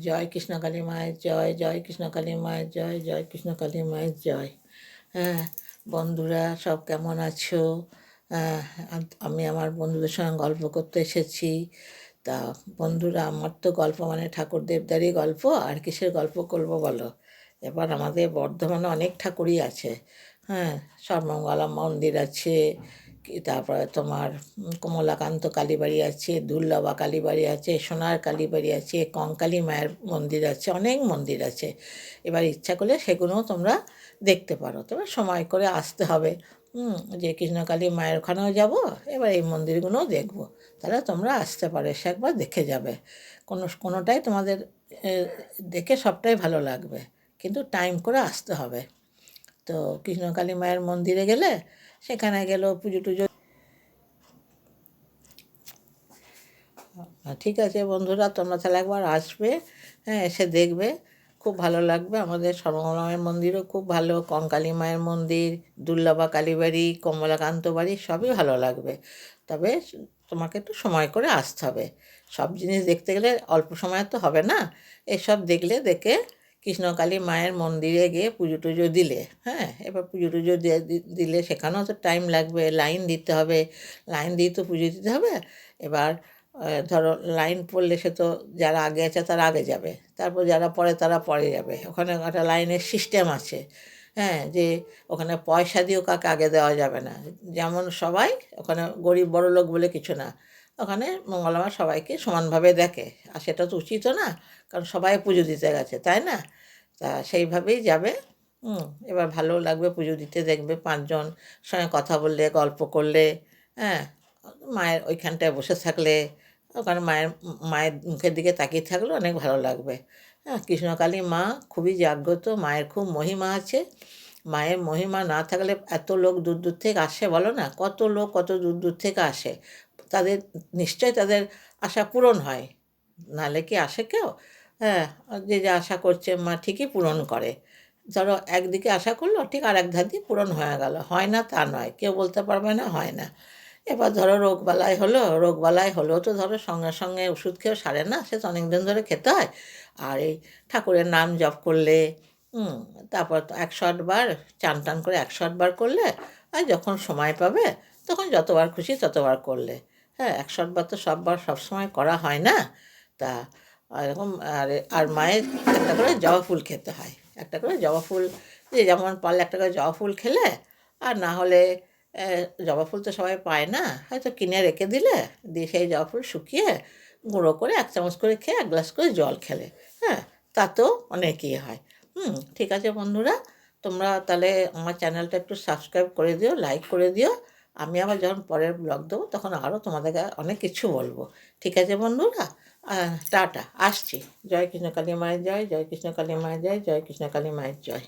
জয় কৃষ্ণকালী মায়ের জয় জয় কৃষ্ণকালী মায়ের জয় জয় কৃষ্ণকালী মায়ের জয়। হ্যাঁ বন্ধুরা সব কেমন আছো? হ্যাঁ, আমি আমার বন্ধুদের সঙ্গে গল্প করতে এসেছি। তা বন্ধুরা আমার তো গল্প মানে ঠাকুর দেবদারই গল্প আর কিসের গল্প করব বলো? এবার আমাদের বর্ধমানে অনেক ঠাকুরই আছে। হ্যাঁ সর্বমঙ্গলা মন্দির আছে তারপরে তোমার কমলাকান্ত কালীবাড়ি আছে, দুর্লভা কালীবাড়ি আছে, সোনার কালীবাড়ি আছে, কঙ্কালী মায়ের মন্দির আছে, অনেক মন্দির আছে। এবার ইচ্ছা করলে সেগুলোও তোমরা দেখতে পারো। তবে সময় করে আসতে হবে। যে কৃষ্ণকালী মায়ের ওখানেও যাব, এবার এই মন্দিরগুলোও দেখব। তাহলে তোমরা আসতে পারো, এসে একবার দেখে যাবে। কোনো, কোনোটাই তোমাদের দেখে সবটাই ভালো লাগবে। কিন্তু টাইম করে আসতে হবে। তো কৃষ্ণকালী মায়ের মন্দিরে গেলে সেখানে গেল পুজো টুজো। ঠিক আছে বন্ধুরা, তোমরা তাহলে একবার আসবে হ্যাঁ এসে দেখবে। খুব ভালো লাগবে। আমাদের সর্বমঙ্গলা মায়ের মন্দিরও খুব ভালো। কঙ্কালী মায়ের মন্দির, দুর্লভা কালীবাড়ি, কমলাকান্ত বাড়ি, সবই ভালো লাগবে। তবে তোমাকে একটু সময় করে আসতে হবে। সব জিনিস দেখতে গেলে অল্প সময় তো হবে না। এসব দেখলে দেখে কৃষ্ণকালী মায়ের মন্দিরে গিয়ে পুজো টুজো দিলে হ্যাঁ? এবার পুজো টুজো দিলে সেখানেও তো টাইম লাগবে লাইন দিতে হবে লাইন দিয়ে তো পুজো দিতে হবে। এবার ধরো লাইন পড়লে সে তো যারা আগে আছে তারা আগে যাবে, তারপর যারা পরে তারা পরে যাবে। ওখানে একটা লাইনের সিস্টেম আছে হ্যাঁ? যে ওখানে পয়সা দিয়েও কাকে আগে দেওয়া যাবে না। যেমন সবাই, ওখানে গরিব বড় লোক বলে কিছু না। ওখানে মঙ্গলমা সবাইকে সমানভাবে দেখে। আর সেটা তো উচিত না, কারণ সবাই পুজো দিতে গেছে, তাই না? তা সেইভাবেই যাবে। হুম, এবার ভালো লাগবে পুজো দিতে, দেখবে পাঁচজন সঙ্গে কথা বললে, গল্প করলে হ্যাঁ? মায়ের ওইখানটায় বসে থাকলে, ওখানে মায়ের মায়ের মুখের দিকে তাকিয়ে থাকলে অনেক ভালো লাগবে। হ্যাঁ কৃষ্ণকালী মা খুবই জাগ্রত, মায়ের খুব মহিমা আছে। মায়ের মহিমা না থাকলে এত লোক দূর দূর থেকে আসে বলো না? কত লোক কত দূর দূর থেকে আসে? তাদের নিশ্চয় তাদের আশা পূরণ হয়। নাহলে কি আসে কেউ? হ্যাঁ যে যে আশা করছে মা ঠিকই পূরণ করে। ধরো একদিকে আশা করল, ঠিক আর এক ধার দিয়ে পূরণ হয়ে গেল। হয় না তা নয়, কেউ বলতে পারবে না, হয় না। এবার ধরো রোগবালাই হলো রোগ রোগবালাই হলেও তো ধরো সঙ্গে সঙ্গে ওষুধ খেয়েও সারে না, সে তো অনেক দিন ধরে খেতে হয়। আর এই ঠাকুরের নাম জপ করলে তারপর তো একশো আটবার চান টান করে একশো আটবার করলে, আর যখন সময় পাবে, তখন যতবার খুশি ততবার করলে। হ্যাঁ একশো আটবার তো সববার সবসময় করা হয় না। তা এরকম আর আর মায়ের একটা করে জবা ফুল খেতে হয়। একটা করে জবা ফুল যে যেমন পারলে একটা করে জবা ফুল খেলে, আর না হলে জবা ফুল তো সবাই পায় না। হয়তো কিনে রেখে দিলে, দিয়ে সেই জবা ফুল শুকিয়ে গুঁড়ো করে এক চামচ করে খেয়ে এক গ্লাস করে জল খেলে। হ্যাঁ তাতেও অনেক ইয়ে হয়। হুম, ঠিক আছে বন্ধুরা, তোমরা তাহলে আমার চ্যানেলটা একটু সাবস্ক্রাইব করে দিও, লাইক করে দিও আমি আবার যখন পরের ব্লগ দেবো, তখন আরও তোমাদেরকে অনেক কিছু বলব। ঠিক আছে বন্ধুরা? টাটা, আসছি। জয় কৃষ্ণ কালী মায়ের জয় জয় কৃষ্ণ কালী মায়ের জয় জয় কৃষ্ণ কালী মায়ের জয়।